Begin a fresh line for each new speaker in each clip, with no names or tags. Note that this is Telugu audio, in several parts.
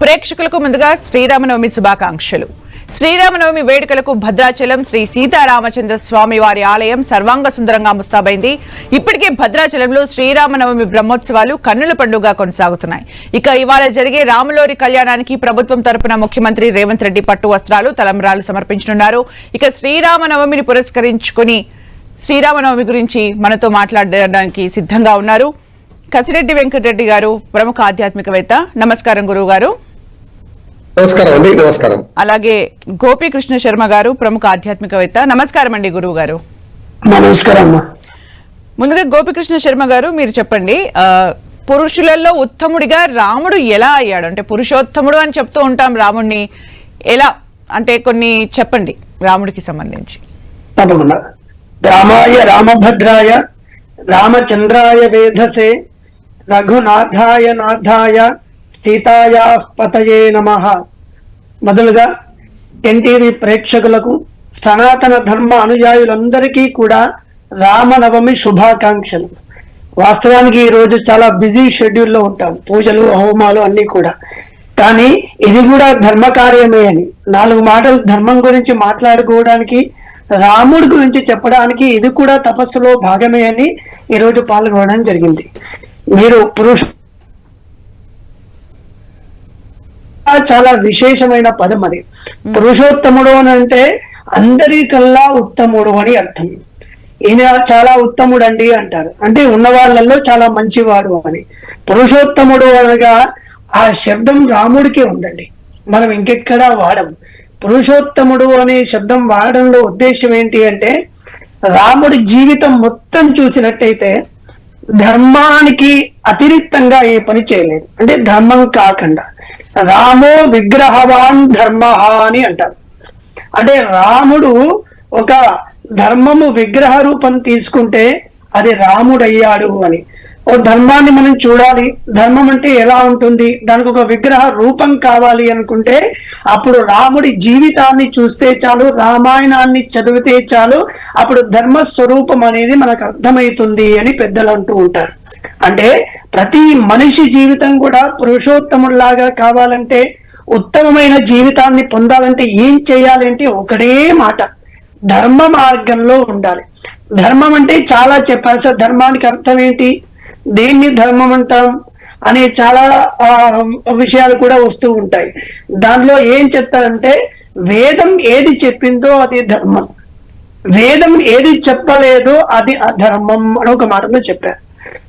ప్రేక్షకులకు ముందుగా శ్రీరామనవమి శుభాకాంక్షలు. శ్రీరామనవమి వేడుకలకు భద్రాచలం శ్రీ సీతారామచంద్ర స్వామి వారి ఆలయం సర్వాంగ సుందరంగా ముస్తాబైంది. ఇప్పటికే భద్రాచలంలో శ్రీరామనవమి బ్రహ్మోత్సవాలు కన్నుల పండుగ కొనసాగుతున్నాయి. ఇక ఇవాళ జరిగే రాములోరి కళ్యాణానికి ప్రభుత్వం తరపున ముఖ్యమంత్రి రేవంత్ రెడ్డి పట్టు వస్త్రాలు తలంబరాలు సమర్పించనున్నారు. ఇక శ్రీరామనవమిని పురస్కరించుకుని శ్రీరామనవమి గురించి మనతో మాట్లాడడానికి సిద్ధంగా ఉన్నారు. కసిరెడ్డి వెంకటరెడ్డి గారు ప్రముఖ ఆధ్యాత్మికవేత్త. నమస్కారం గురువు గారు
నమస్కారం అండి నమస్కారం.
అలాగే గోపీకృష్ణ శర్మ గారు ప్రముఖ ఆధ్యాత్మికవేత్త. నమస్కారం అండి గురువు గారు.
నమస్కారం
ముందుగా గోపీకృష్ణ శర్మ గారు మీరు చెప్పండి పురుషులలో ఉత్తముడిగా రాముడు ఎలా అయ్యాడు? అంటే పురుషోత్తముడు అని చెప్తూ ఉంటాం రాముడిని ఎలా? అంటే కొన్ని చెప్పండి రాముడికి సంబంధించి.
తప్పకుండా. రామాయ రామభద్రాయ రామచంద్రాయ వేధసే రఘునాథాయ నాథాయ సీతాయా పతయే నమ. మొదలుగా ఎన్టీవీ ప్రేక్షకులకు సనాతన ధర్మ అనుయాయులందరికీ కూడా రామనవమి శుభాకాంక్షలు. వాస్తవానికి ఈరోజు చాలా బిజీ షెడ్యూల్లో ఉంటాం. పూజలు హోమాలు అన్ని కూడా. కానీ ఇది కూడా ధర్మ కార్యమే అని. నాలుగు మాటలు ధర్మం గురించి మాట్లాడుకోవడానికి రాముడి గురించి చెప్పడానికి ఇది కూడా తపస్సులో భాగమే అని ఈరోజు పాల్గొనడం జరిగింది. మీరు పురుష చాలా విశేషమైన పదం అది. పురుషోత్తముడు అని అంటే అందరికల్లా ఉత్తముడు అని అర్థం. ఈయన చాలా ఉత్తముడు అండి అంటారు. అంటే ఉన్న వాళ్ళల్లో చాలా మంచివాడు అని. పురుషోత్తముడు అనగా ఆ శబ్దం రాముడికే ఉందండి. మనం ఇంకెక్కడా వాడం పురుషోత్తముడు అనే శబ్దం వాడడంలో ఉద్దేశం ఏంటి అంటే రాముడి జీవితం మొత్తం చూసినట్టయితే ధర్మానికి అతిరిక్తంగా ఏ పని చేయలేదు. అంటే ధర్మం కాకుండా. రామో విగ్రహవాన్ ధర్మ అని అంటారు. అంటే రాముడు ఒక ధర్మము విగ్రహ రూపం తీసుకుంటే అది రాముడయ్యాడు అని. ఓ ధర్మాన్ని మనం చూడాలి. ధర్మం అంటే ఎలా ఉంటుంది? దానికి ఒక విగ్రహ రూపం కావాలి అనుకుంటే అప్పుడు రాముడి జీవితాన్ని చూస్తే చాలు రామాయణాన్ని చదివితే చాలు అప్పుడు ధర్మ స్వరూపం అనేది మనకు అర్థమవుతుంది అని పెద్దలు అంటూ ఉంటారు. అంటే ప్రతి మనిషి జీవితం కూడా పురుషోత్తముడిలాగా కావాలంటే ఉత్తమమైన జీవితాన్ని పొందాలంటే ఏం చేయాలంటే ఒకటే మాట. ధర్మ మార్గంలో ఉండాలి. ధర్మం అంటే చాలా చెప్పాలి సార్. ధర్మానికి అర్థం ఏంటి? దేన్ని ధర్మం అంటాం అనే చాలా విషయాలు కూడా వస్తూ ఉంటాయి. దానిలో ఏం చెప్తారంటే వేదం ఏది చెప్పిందో అది ధర్మం. వేదం ఏది చెప్పలేదో అది అధర్మం అని ఒక మాటలో చెప్పారు.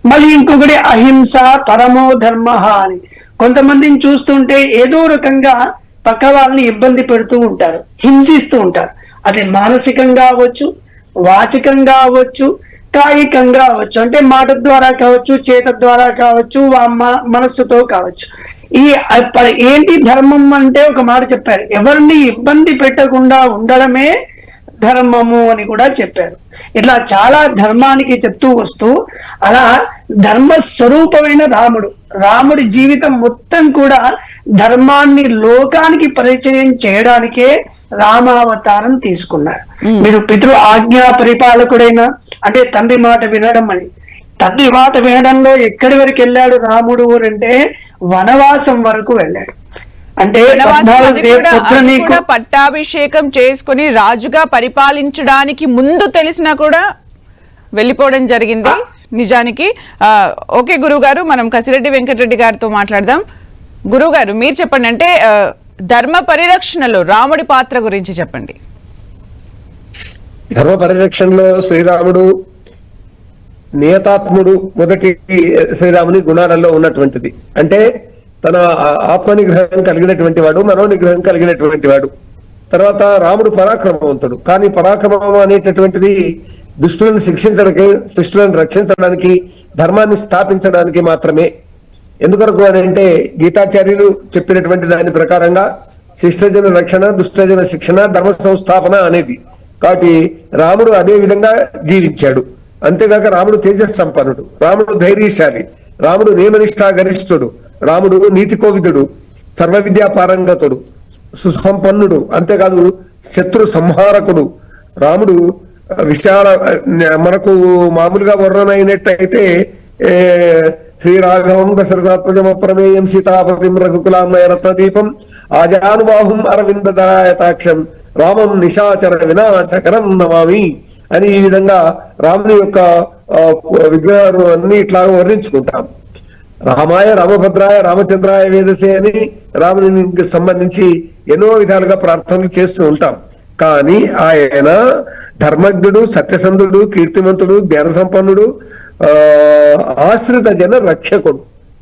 మళ్ళీ ఇంకొకటి అహింస పరమో ధర్మ అని. కొంతమందిని చూస్తుంటే ఏదో రకంగా పక్క వాళ్ళని ఇబ్బంది పెడుతూ ఉంటారు హింసిస్తూ ఉంటారు. అది మానసికంగా అవ్వచ్చు వాచికంగా అవ్వచ్చు కాయికంగా అవ్వచ్చు అంటే మాట ద్వారా కావచ్చు చేత ద్వారా కావచ్చు వా- మనస్సుతో కావచ్చు. ఈ ఏంటి ధర్మం అంటే ఒక మాట చెప్పారు. ఎవరిని ఇబ్బంది పెట్టకుండా ఉండడమే ధర్మము అని కూడా చెప్పారు. ఇట్లా చాలా ధర్మానికి చెప్తూ వస్తూ అలా ధర్మ స్వరూపమైన రాముడు రాముడి జీవితం మొత్తం కూడా ధర్మాన్ని లోకానికి పరిచయం చేయడానికే రామావతారం తీసుకున్నారు. మీరు పితృ ఆజ్ఞా పరిపాలకుడైన అంటే తండ్రి మాట వినడం అని. తండ్రి మాట వినడంలో ఎక్కడి వరకు వెళ్ళాడు రాముడు అంటే వనవాసం వరకు వెళ్ళాడు. అంటే
పట్టాభిషేకం చేసుకుని రాజుగా పరిపాలించడానికి ముందు తెలిసినా కూడా వెళ్ళిపోవడం జరిగింది. నిజానికి ఓకే గురువు గారు మనం కసిరెడ్డి వెంకటరెడ్డి గారితో మాట్లాడదాం. గురువు గారు మీరు చెప్పండి అంటే ధర్మ పరిరక్షణలో రాముడి పాత్ర గురించి చెప్పండి.
ధర్మ పరిరక్షణలో శ్రీరాముడు నియతాత్ముడు మొదటి శ్రీరాముని గుణాలలో ఉన్నటువంటిది. అంటే తన ఆ- ఆత్మ నిగ్రహం కలిగినటువంటి వాడు మనో నిగ్రహం కలిగినటువంటి వాడు. తర్వాత రాముడు పరాక్రమవంతుడు. కానీ పరాక్రమం అనేటటువంటిది దుష్టులను శిక్షించడానికి శిష్టులను రక్షించడానికి ధర్మాన్ని స్థాపించడానికి మాత్రమే. ఎందుకొరకు అని అంటే గీతాచార్యులు చెప్పినటువంటి దాని ప్రకారంగా శిష్టజన రక్షణ దుష్టజన శిక్షణ ధర్మ సంస్థాపన అనేది. కాబట్టి రాముడు అదే విధంగా జీవించాడు. అంతేగాక రాముడు తేజస్ సంపన్నుడు రాముడు ధైర్యశాలి. రాముడు నియమనిష్టా గరిష్ఠుడు. రాముడు నీతి కోవిదుడు సర్వ విద్యా పారంగతుడు సుసంపన్నుడు అంతేకాదు శత్రు సంహారకుడు. రాముడు విశాల మనకు మామూలుగా వర్ణన అయినట్టయితే ఏ, దశరథాత్మజమ ప్రమేయం సీతాపతిం రఘుకులామయ రత్నదీపం ఆజానుబాహుం అరవిందదాయతాక్షం రామం నిశాచర వినాశకరం నమామి అని ఈ విధంగా రాముని యొక్క విగ్రహాలు అన్ని ఇట్లా వర్ణించుకుంటాం. రామాయ రామభద్రాయ రామచంద్రాయ వేదసే అని రామునికి సంబంధించి ఎన్నో విధాలుగా ప్రార్థనలు చేస్తూ ఉంటాం. కానీ ఆయన ధర్మజ్ఞుడు సత్యసంధుడు కీర్తిమంతుడు జ్ఞాన సంపన్నుడు ఆ, ఆశ్రిత జన రక్షకుడు.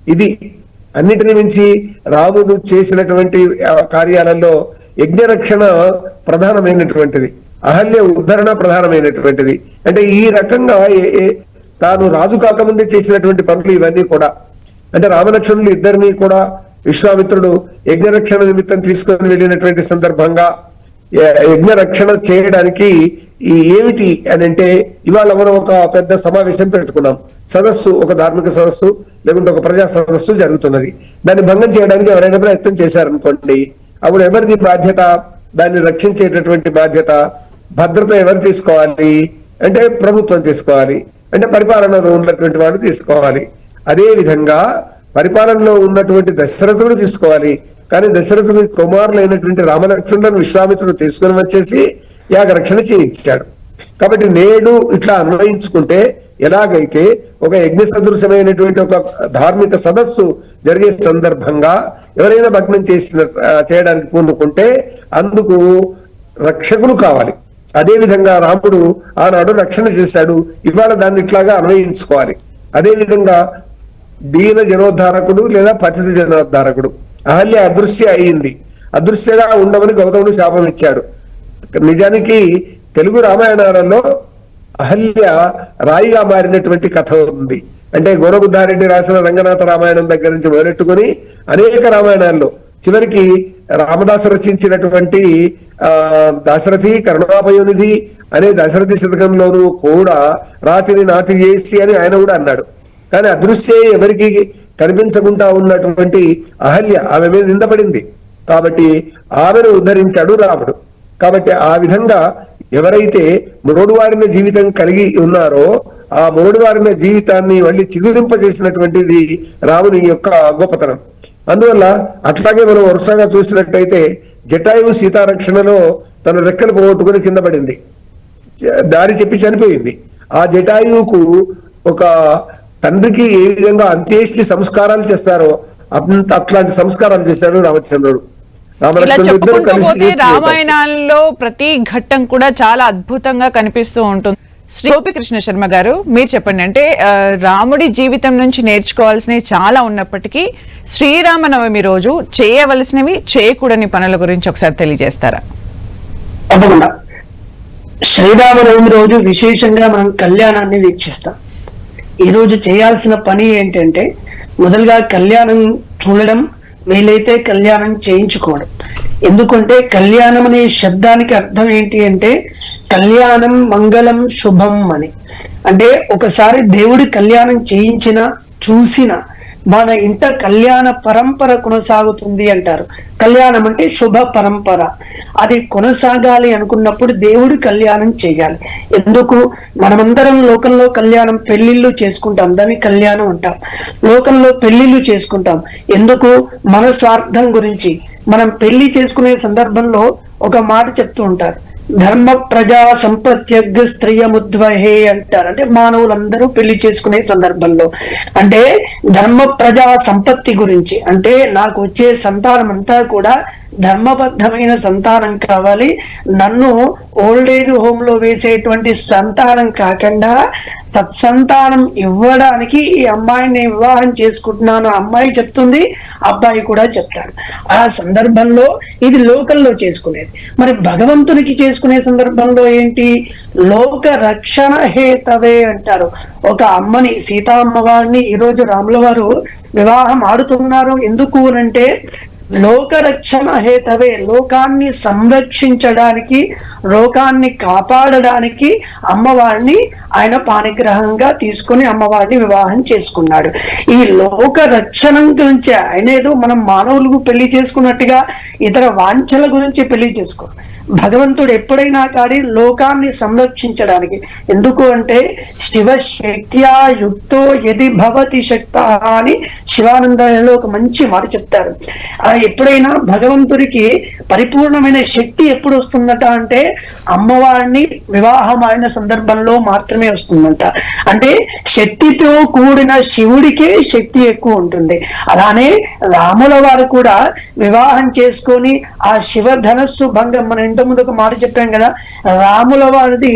ఇది అన్నిటిని మించి రాముడు చేసినటువంటి కార్యాలలో యజ్ఞరక్షణ ప్రధానమైనటువంటిది. అహల్య ఉద్ధరణ ప్రధానమైనటువంటిది. అంటే ఈ రకంగా ఏ- ఏ- తాను రాజు కాకముందే చేసినటువంటి పనులు ఇవన్నీ కూడా. అంటే రామలక్ష్మణులు ఇద్దరిని కూడా విశ్వామిత్రుడు యజ్ఞరక్షణ నిమిత్తం తీసుకొని వెళ్ళినటువంటి సందర్భంగా యజ్ఞ రక్షణ చేయడానికి ఈ ఏమిటి అని అంటే ఇవాళ మనం ఒక పెద్ద సమావేశం పెట్టుకున్నాం. సదస్సు ఒక ధార్మిక సదస్సు లేకుంటే ఒక ప్రజా సదస్సు జరుగుతున్నది. దాన్ని భంగం చేయడానికి ఎవరైనా ప్రయత్నం చేశారనుకోండి అప్పుడు ఎవరిది బాధ్యత? దాన్ని రక్షించేటటువంటి బాధ్యత భద్రత ఎవరు తీసుకోవాలి? అంటే ప్రభుత్వం తీసుకోవాలి. అంటే పరిపాలనలో ఉన్నటువంటి వాళ్ళు తీసుకోవాలి. అదేవిధంగా పరిపాలనలో ఉన్నటువంటి దశరథుడు తీసుకోవాలి. కానీ దశరథుని కుమారులైనటువంటి రామలక్ష్మణులను విశ్వామిత్రుడు తీసుకుని వచ్చేసి యాగరక్షణ చేయించాడు. కాబట్టి నేడు ఇట్లా అన్వయించుకుంటే ఎలాగైతే ఒక యజ్ఞ సదృశమైనటువంటి ఒక ధార్మిక సదస్సు జరిగే సందర్భంగా ఎవరైనా భగ్నం చేసిన చేయడానికి పూనుకుంటే అందుకు రక్షకులు కావాలి. అదేవిధంగా రాముడు ఆనాడు రక్షణ చేశాడు. ఇవాళ దాన్ని ఇట్లాగా అన్వయించుకోవాలి. అదేవిధంగా దీన జనోద్ధారకుడు లేదా పతిత జనోద్ధారకుడు. అహల్య అదృశ్య అయింది. అదృశ్యగా ఉండమని గౌతముడు శాపం ఇచ్చాడు. నిజానికి తెలుగు రామాయణాలలో అహల్య రాయిగా మారినటువంటి కథ ఉంది. అంటే గోరగుద్దారెడ్డి రాసిన రంగనాథ రామాయణం దగ్గర నుంచి మొదలెట్టుకొని అనేక రామాయణాల్లో చివరికి రామదాసు రచించినటువంటి ఆ దశరథి కరుణాపయోనిధి అనే దశరథి శతకంలోనూ కూడా రాతిని నాతి చేసి అని ఆయన కూడా అన్నాడు. కానీ అదృశ్య ఎవరికి కనిపించకుండా ఉన్నటువంటి అహల్య ఆమె మీద నిందపడింది. కాబట్టి ఆమెను ఉద్ధరించాడు రాముడు. కాబట్టి ఆ విధంగా ఎవరైతే మూడువారిన జీవితం కలిగి ఉన్నారో ఆ మూడువారిన జీవితాన్ని మళ్ళీ చిగురింపజేసినటువంటిది రాముని యొక్క గొప్పతనం. అందువల్ల అట్లాగే మనం వరుసగా చూసినట్టయితే జటాయువు సీతారక్షణలో తన రెక్కలు పోగొట్టుకుని కింద పడింది. దారి చెప్పి చనిపోయింది. ఆ జటాయువుకు ఒక తండ్రికి ఏ విధంగా అంత్యేష్టి సంస్కారాలు చేస్తారో అంత అట్లాంటి సంస్కారాలు చేశాడు రామచంద్రుడు.
ఇలా చెప్పుకుంటూ
గడపారు.
రామాయణాల్లో ప్రతి ఘట్టం కూడా చాలా అద్భుతంగా కనిపిస్తూ ఉంటుంది. శ్రీ గోపికృష్ణ శర్మ గారు మీరు చెప్పండి అంటే రాముడి జీవితం నుంచి నేర్చుకోవాల్సినవి చాలా ఉన్నప్పటికీ శ్రీరామనవమి రోజు చేయవలసినవి చేయకూడని పనుల గురించి ఒకసారి తెలియజేస్తారా?
తప్పకుండా. శ్రీరామనవమి రోజు విశేషంగా మనం కళ్యాణాన్ని వీక్షిస్తాం. ఈరోజు చేయాల్సిన పని ఏంటంటే మొదలుగా కళ్యాణం చూడడం వీలైతే కళ్యాణం చేయించుకోవడం. ఎందుకంటే కళ్యాణం అనే శబ్దానికి అర్థం ఏంటి అంటే కళ్యాణం మంగళం శుభం అని. అంటే ఒకసారి దేవుడి కళ్యాణం చేయించిన చూసిన మన ఇంట కళ్యాణ పరంపర కొనసాగుతుంది అంటారు. కళ్యాణం అంటే శుభ పరంపర. అది కొనసాగాలి అనుకున్నప్పుడు దేవుడు కళ్యాణం చేయాలి. ఎందుకు? మనమందరం లోకంలో కళ్యాణం పెళ్ళిళ్ళు చేసుకుంటాం. దాన్ని కళ్యాణం అంటాం. లోకంలో పెళ్ళిళ్ళు చేసుకుంటాం. ఎందుకు? మన స్వార్థం గురించి. మనం పెళ్ళి చేసుకునే సందర్భంలో ఒక మాట చెప్తూ ఉంటారు. ధర్మ ప్రజా సంపత్యగ్ స్త్రియముద్వహే అంటారు. అంటే మానవులందరూ పెళ్ళి చేసుకునే సందర్భంలో. అంటే ధర్మ ప్రజా సంపత్తి గురించి. అంటే నాకు వచ్చే సంతానం అంతా కూడా ధర్మబద్ధమైన సంతానం కావాలి. నన్ను ఓల్డ్ ఏజ్ హోమ్లో వేసేటువంటి సంతానం కాకుండా తత్సంతానం ఇవ్వడానికి ఈ అమ్మాయిని వివాహం చేసుకుంటున్నాను. అమ్మాయి చెప్తుంది అబ్బాయి కూడా చెప్తాడు ఆ సందర్భంలో ఇది లోకల్లో చేసుకునేది. మరి భగవంతునికి చేసుకునే సందర్భంలో ఏంటి? లోక రక్షణ హేతవే అంటారు. ఒక అమ్మని సీతా అమ్మవారిని ఈరోజు రాముల వారు వివాహం ఆడుతున్నారు. ఎందుకు అంటే లోక రక్షణ హేతవే. లోకాన్ని సంరక్షించడానికి లోకాన్ని కాపాడడానికి అమ్మవారిని ఆయన పానిగ్రహంగా తీసుకొని అమ్మవారిని వివాహం చేసుకున్నాడు. ఈ లోక రక్షణ గురించి ఆయన ఏదో మనం మానవులకు పెళ్ళి చేసుకున్నట్టుగా ఇతర వాంఛల గురించి పెళ్ళి చేసుకో భగవంతుడు ఎప్పుడైనా కానీ లోకాన్ని సంరక్షించడానికి. ఎందుకు అంటే శివశక్త్యా యుక్తో యది భవతి శక్త అని శివానందంలో ఒక మంచి మాట చెప్తారు. ఆ ఎప్పుడైనా భగవంతుడికి పరిపూర్ణమైన శక్తి ఎప్పుడు వస్తుందట అంటే అమ్మవారిని వివాహమైన సందర్భంలో మాత్రమే వస్తుందంట. అంటే శక్తితో కూడిన శివుడికే శక్తి ఎక్కువ ఉంటుంది. అలానే రాముల వారు కూడా వివాహం చేసుకొని ఆ శివ ధనస్సు భంగం ఇంతకుముందు ఒక మాట చెప్పాం కదా రాముల వారిది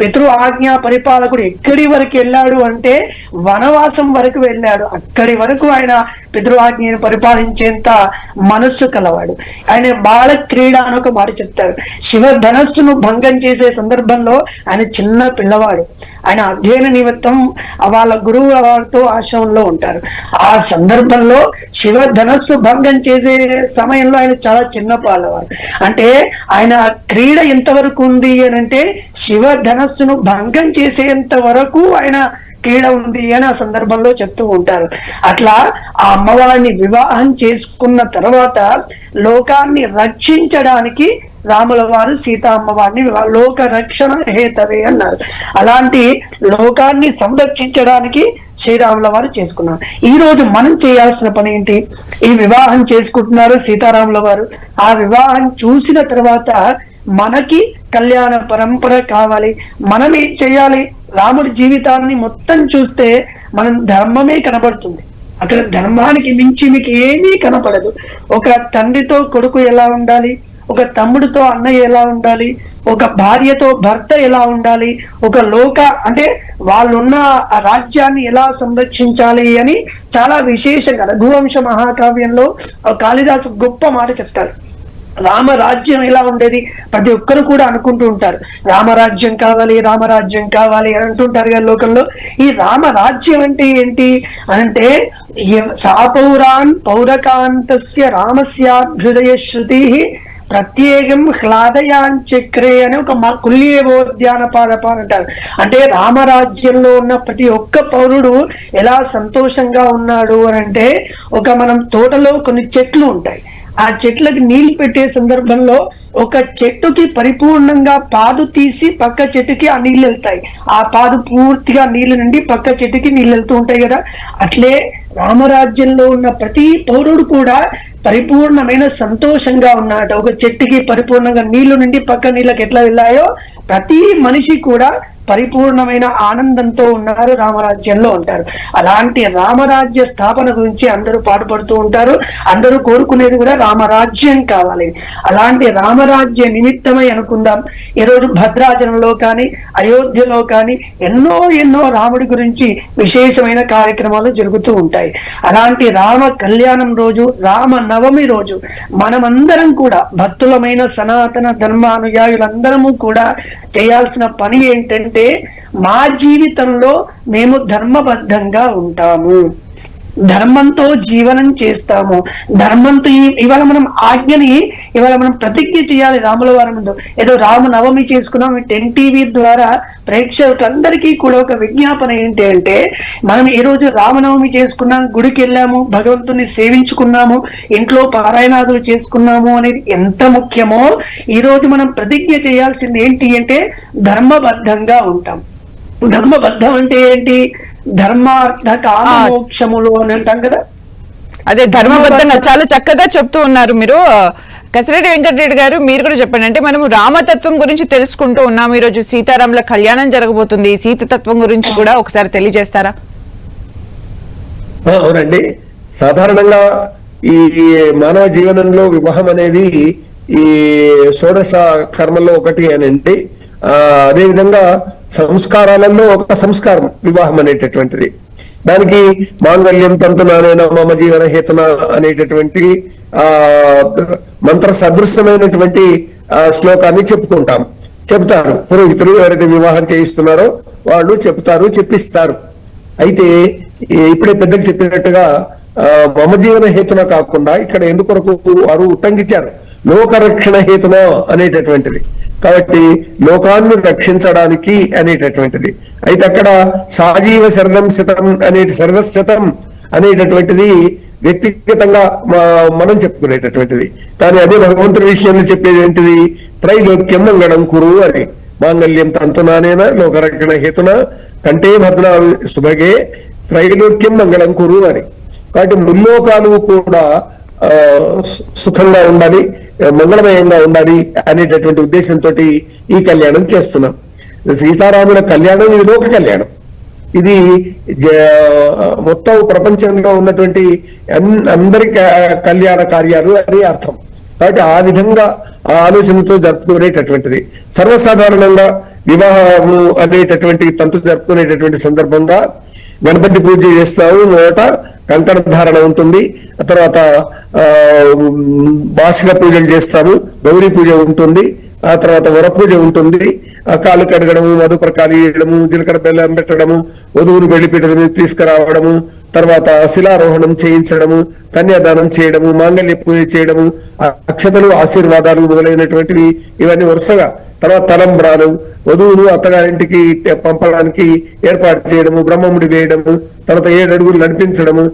పితృ ఆజ్ఞా పరిపాలకుడు ఎక్కడి వరకు వెళ్ళాడు అంటే వనవాసం వరకు వెళ్ళాడు. అక్కడి వరకు ఆయన పితృవాజ్ఞని పరిపాలించేంత మనస్సు కలవాడు. ఆయన బాల క్రీడ అని ఒక మాట చెప్తారు. శివ ధనస్సును భంగం చేసే సందర్భంలో ఆయన చిన్న పిల్లవాడు. ఆయన అధ్యయన నిమిత్తం వాళ్ళ గురువుల వారితో ఆశ్రమంలో ఉంటారు. ఆ సందర్భంలో శివ ధనస్సు భంగం చేసే సమయంలో ఆయన చాలా చిన్న పాలవాడు. అంటే ఆయన క్రీడ ఎంతవరకు ఉంది అని అంటే శివ ధనస్సును భంగం చేసేంత వరకు ఆయన క్రీడ ఉంది అని ఆ సందర్భంలో చెప్తూ ఉంటారు. అట్లా ఆ అమ్మవారిని వివాహం చేసుకున్న తర్వాత లోకాన్ని రక్షించడానికి రాముల వారు సీతా అమ్మవారిని లోక రక్షణ హేతవే అన్నారు. అలాంటి లోకాన్ని సంరక్షించడానికి శ్రీరాముల వారు చేసుకున్నారు. ఈ రోజు మనం చేయాల్సిన పని ఏంటి? ఈ వివాహం చేసుకుంటున్నారు సీతారాముల వారు. ఆ వివాహం చూసిన తర్వాత మనకి కళ్యాణ పరంపర కావాలి. మనం ఏం చేయాలి. రాముడి జీవితాన్ని మొత్తం చూస్తే మనం ధర్మమే కనబడుతుంది. అక్కడ ధర్మానికి మించి మీకు ఏమీ కనపడదు. ఒక తండ్రితో కొడుకు ఎలా ఉండాలి? ఒక తమ్ముడితో అన్నయ్య ఎలా ఉండాలి? ఒక భార్యతో భర్త ఎలా ఉండాలి? ఒక లోక అంటే వాళ్ళున్న ఆ రాజ్యాన్ని ఎలా సంరక్షించాలి అని చాలా విశేషంగా రఘువంశ మహాకావ్యంలో కాళిదాసు గొప్ప మాట చెప్తారు రామరాజ్యం ఎలా ఉండేది. ప్రతి ఒక్కరు కూడా అనుకుంటూ ఉంటారు. రామరాజ్యం కావాలి రామరాజ్యం కావాలి అని అంటుంటారు కదా లోకంలో. ఈ రామరాజ్యం అంటే ఏంటి? అంటే సాపౌరాన్ పౌరకాంతస్య రామస్యాభ్యుదయ శృతి ప్రత్యేకం హ్లాదయాంచక్రే అని ఒక మ- కుల్యేవోద్యాన పాదప అంటారు. అంటే రామరాజ్యంలో ఉన్న ప్రతి ఒక్క పౌరుడు ఎలా సంతోషంగా ఉన్నాడు అని అంటే ఒక మనం తోటలో కొన్ని చెట్లు ఉంటాయి. ఆ చెట్లకి నీళ్ళు పెట్టే సందర్భంలో ఒక చెట్టుకి పరిపూర్ణంగా పాదు తీసి పక్క చెట్టుకి ఆ నీళ్ళు వెళ్తాయి. ఆ పాదు పూర్తిగా నీళ్ళు నుండి పక్క చెట్టుకి నీళ్ళు వెళ్తూ ఉంటాయి కదా. అట్లే రామరాజ్యంలో ఉన్న ప్రతి పౌరుడు కూడా పరిపూర్ణమైన సంతోషంగా ఉన్నాడు ఒక చెట్టుకి పరిపూర్ణంగా నీళ్ళు నుండి పక్క నీళ్ళకి ఎట్లా వెళ్ళాయో ప్రతి మనిషి కూడా పరిపూర్ణమైన ఆనందంతో ఉన్నారు రామరాజ్యంలో ఉంటారు. అలాంటి రామరాజ్య స్థాపన గురించి అందరూ పాటుపడుతూ ఉంటారు. అందరూ కోరుకునేది కూడా రామరాజ్యం కావాలి. అలాంటి రామరాజ్య నిమిత్తమై అనుకుందాం. ఈరోజు భద్రాచలంలో కానీ అయోధ్యలో కానీ ఎన్నో ఎన్నో రాముడి గురించి విశేషమైన కార్యక్రమాలు జరుగుతూ ఉంటాయి. అలాంటి రామ కళ్యాణం రోజు రామ నవమి రోజు మనమందరం కూడా భక్తులమైన సనాతన ధర్మానుయాయులందరము కూడా చేయాల్సిన పని ఏంటంటే అంటే మా జీవితంలో మేము ధర్మబద్ధంగా ఉంటాము. ధర్మంతో జీవనం చేస్తాము. ధర్మంతో ఇవాళ మనం ఆజ్ఞని ఇవాళ మనం ప్రతిజ్ఞ చేయాలి రాముల వారి ముందు. ఏదో రామ నవమి చేసుకున్నాం టెన్ టీవీ ద్వారా ప్రేక్షకులందరికీ కూడా ఒక విజ్ఞాపన ఏంటి అంటే మనం ఈ రోజు రామనవమి చేసుకున్నాం గుడికి వెళ్ళాము భగవంతుని సేవించుకున్నాము ఇంట్లో పారాయణాదులు చేసుకున్నాము అనేది ఎంత ముఖ్యమో ఈ రోజు మనం ప్రతిజ్ఞ చేయాల్సింది ఏంటి అంటే ధర్మబద్ధంగా ఉంటాం. ధర్మబద్ధం అంటే ఏంటి? ధర్మార్థ కామ. మోక్షములు అని అంటాం కదా.
అదే ధర్మబద్ధంగా చాలా చక్కగా చెప్తూ ఉన్నారు మీరు. కసిరెడ్డి వెంకటరెడ్డి గారు మీరు కూడా చెప్పండి. అంటే మనము రామతత్వం గురించి తెలుసుకుంటూ ఉన్నాం ఈ రోజు సీతారాముల కళ్యాణం జరగబోతుంది. సీతతత్వం గురించి కూడా ఒకసారి తెలియజేస్తారా?
అవునండి. సాధారణంగా ఈ మానవ జీవనంలో వివాహం అనేది ఈ షోడశ కర్మల్లో ఒకటి అనండి. ఆ అదేవిధంగా సంస్కారాలలో ఒక సంస్కారం వివాహం అనేటటువంటిది. దానికి మాంగళ్యం తంతునానైనా మమ జీవన హేతున అనేటటువంటి ఆ మంత్ర సదృశ్యమైనటువంటి ఆ, శ్లోకాన్ని చెప్పుకుంటాం. చెప్తారు పురోహితులు ఎవరైతే వివాహం చేయిస్తున్నారో వాళ్ళు చెప్తారు చెప్పిస్తారు. అయితే ఇప్పుడే పెద్దలు చెప్పినట్టుగా ఆ, మమ జీవన హేతున కాకుండా ఇక్కడ ఎందుకొరకు వారు ఉట్టంకించారు లోకరక్షణ హేతున అనేటటువంటిది. కాబట్టి లోకాన్ని రక్షించడానికి అనేటటువంటిది. అయితే అక్కడ సాజీవ శరదం శతం అనే శరదశతం అనేటటువంటిది వ్యక్తిగతంగా మా- మనం చెప్పుకునేటటువంటిది. కానీ అదే భగవంతుడి విషయంలో చెప్పేది ఏంటిది? త్రైలోక్యం మంగళం కురు అని. మాంగళ్యం తంతునానేన లోకరక్షణ హేతున కంటే భద్రా సుభగే త్రైలోక్యం మంగళం కురు అని. కాబట్టి ముల్లోకాలు కూడా సుఖంగా ఉండాలి. మంగళమయంగా ఉండాలి అనేటటువంటి ఉద్దేశంతో ఈ కళ్యాణం చేస్తున్నాం. సీతారాముల కళ్యాణం ఇది లోక కళ్యాణం. ఇది జ- మొత్తం ప్రపంచంలో ఉన్నటువంటి అందరి క- కళ్యాణ కార్యాలు అని అర్థం. కాబట్టి ఆ విధంగా ఆ ఆలోచనతో జరుపుకునేటటువంటిది. సర్వసాధారణంగా వివాహము అనేటటువంటి తంతు జరుపుకునేటటువంటి సందర్భంగా గణపతి పూజ చేస్తాము. మొదట కంకణ ధారణ ఉంటుంది. ఆ తర్వాత ఆ, వార్షిక పూజలు చేస్తాము గౌరీ పూజ ఉంటుంది. ఆ తర్వాత వరపూజ ఉంటుంది. ఆ కాలు కడగడము మధుపరకాలు ఇవ్వడము జీలకర్ర బెల్లం పెట్టడము వధువును వెళ్ళిపెట్టడం తీసుకురావడము తర్వాత శిలారోహణం చేయించడము కన్యాదానం చేయడము మాంగళ్య పూజ చేయడము అక్షతలు ఆశీర్వాదాలు మొదలైనటువంటివి ఇవన్నీ వరుసగా తర్వాత తలంబ్రాలు వధువులు అత్తగారింటికి పంపడానికి ఏర్పాటు చేయడము బ్రహ్మముడి వేయడము తర్వాత ఏడు అడుగులు నడిపించడము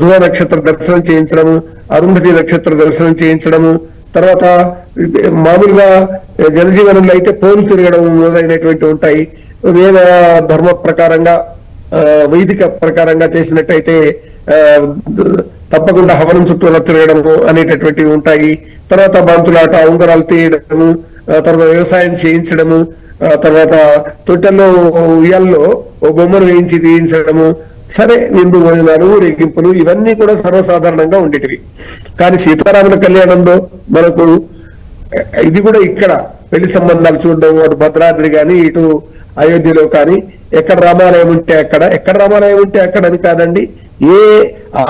ధువ నక్షత్ర దర్శనం చేయించడము అరుంధతి నక్షత్ర దర్శనం చేయించడము తర్వాత మామూలుగా జనజీవనంలో అయితే పోలు తిరగడం మొదలైనటువంటి ఉంటాయి. వేద ధర్మ ప్రకారంగా వైదిక ప్రకారంగా చేసినట్టయితే తప్పకుండా హవనం చుట్టూ తిరగడము అనేటటువంటివి ఉంటాయి. తర్వాత బంతులాట ఉంగరాలు తీయడము తర్వాత వ్యవసాయం చేయించడము తర్వాత తొట్టెల్లో ఉయ్యాల్లో ఓ బొమ్మను వేయించి తీయించడము సరే విందు భోజనాలు రేగింపులు ఇవన్నీ కూడా సర్వసాధారణంగా ఉండేటివి. కానీ సీతారాముల కళ్యాణంలో మనకు ఇది కూడా ఇక్కడ పెళ్ళి సంబంధాలు చూడడం అటు భద్రాద్రి కానీ ఇటు అయోధ్యలో కానీ ఎక్కడ రామాలయం ఉంటే అక్కడ ఎక్కడ రామాలయం ఉంటే అక్కడ అని కాదండి ఏ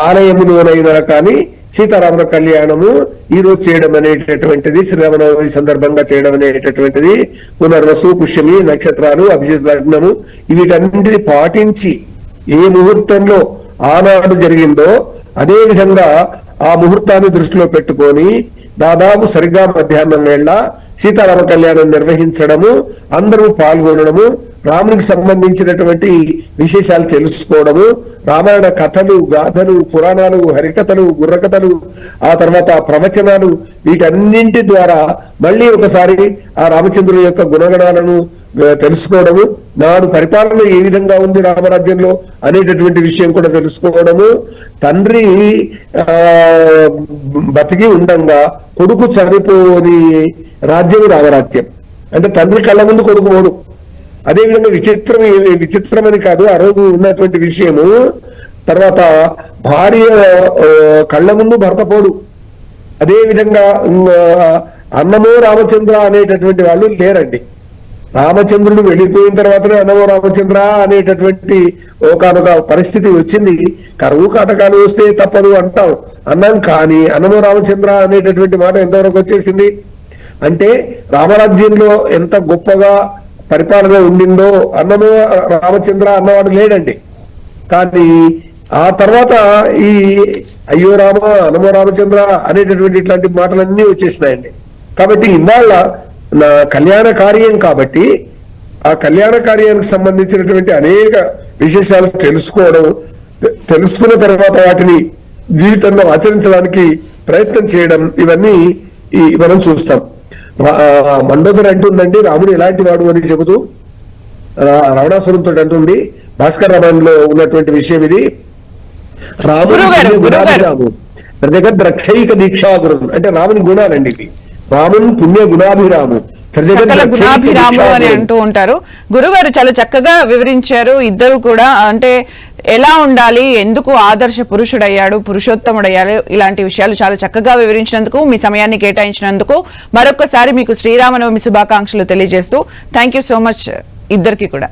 ఆలయములోనైనా కానీ సీతారాముల కళ్యాణము ఈ రోజు చేయడం అనేటటువంటిది శ్రీరామనవమి సందర్భంగా చేయడం అనేటటువంటిది పునర్వసు పుష్యమి నక్షత్రాలు అభిజిత్ లగ్నము వీటన్నింటినీ పాటించి ఏ ముహూర్తంలో ఆనాడు జరిగిందో అదే విధంగా ఆ ముహూర్తాన్ని దృష్టిలో పెట్టుకొని దాదాపు సరిగ్గా మధ్యాహ్నం వేళ సీతారామ కళ్యాణం నిర్వహించడము అందరూ పాల్గొనడము రామునికి సంబంధించినటువంటి విశేషాలు తెలుసుకోవడము రామాయణ కథలు గాథలు పురాణాలు హరికథలు గుర్రకథలు ఆ తర్వాత ప్రవచనాలు వీటన్నింటి ద్వారా మళ్ళీ ఒకసారి ఆ రామచంద్రుని యొక్క గుణగణాలను తెలుసుకోవడము. నాడు పరిపాలన ఏ విధంగా ఉంది రామరాజ్యంలో అనేటటువంటి విషయం కూడా తెలుసుకోవడము. తండ్రి ఆ బతికి ఉండంగా కొడుకు చనిపోని రాజ్యం రామరాజ్యం. అంటే తండ్రి కళ్ళ ముందు కొడుకు పోడు అదేవిధంగా విచిత్రం విచిత్రమని కాదు ఆ రోజు ఉన్నటువంటి విషయము తర్వాత భార్య కళ్ళ ముందు భర్త పోడు. అదే విధంగా అన్నమో రామచంద్ర అనేటటువంటి వాళ్ళు లేరండి. రామచంద్రుడు వెళ్ళిపోయిన తర్వాతనే అన్నమో రామచంద్ర అనేటటువంటి ఒకనొక పరిస్థితి వచ్చింది. కరువు కాటకాలు వస్తే తప్పదు అంటాం. అన్నాం కానీ అన్నమో రామచంద్ర అనేటటువంటి మాట ఎంతవరకు వచ్చేసింది? అంటే రామరాజ్యంలో ఎంత గొప్పగా పరిపాలన ఉండిందో అన్నమో రామచంద్ర అన్నవాడు లేడండి. కానీ ఆ తర్వాత ఈ అయ్యో రామ అన్నమో రామచంద్ర అనేటటువంటి ఇట్లాంటి మాటలన్నీ వచ్చేసినాయండి. కాబట్టి ఇవాళ నా కళ్యాణ కార్యం కాబట్టి ఆ కళ్యాణ కార్యానికి సంబంధించినటువంటి అనేక విశేషాలు తెలుసుకోవడం తెలుసుకున్న తర్వాత వాటిని జీవితంలో ఆచరించడానికి ప్రయత్నం చేయడం ఇవన్నీ ఈ మనం చూస్తాం. మండోదరి అంటుందండి రాముడు ఎలాంటి వాడు అని చెబుతూ రావణాసురంతో అంటుంది భాస్కర్ రామాయణంలో ఉన్నటువంటి విషయం ఇది. రాముడు. గుణాభిరాము త్రిజగత్ రక్షైక దీక్షాగురు అంటే రాముని గుణాలండి ఇవి. రాముని పుణ్య గుణాభిరాము.
గుణాభిరాములు అని. అంటూ ఉంటారు. గురుగారు చాలా చక్కగా వివరించారు. ఇద్దరు కూడా అంటే ఎలా ఉండాలి ఎందుకు ఆదర్శ పురుషుడయ్యాడు పురుషోత్తముడయ్యాడు ఇలాంటి విషయాలు చాలా చక్కగా వివరించినందుకు మీ సమయాన్ని కేటాయించినందుకు మరొకసారి మీకు శ్రీరామనవమి శుభాకాంక్షలు తెలియజేస్తూ థ్యాంక్ యూ సో మచ్ ఇద్దరికి కూడా.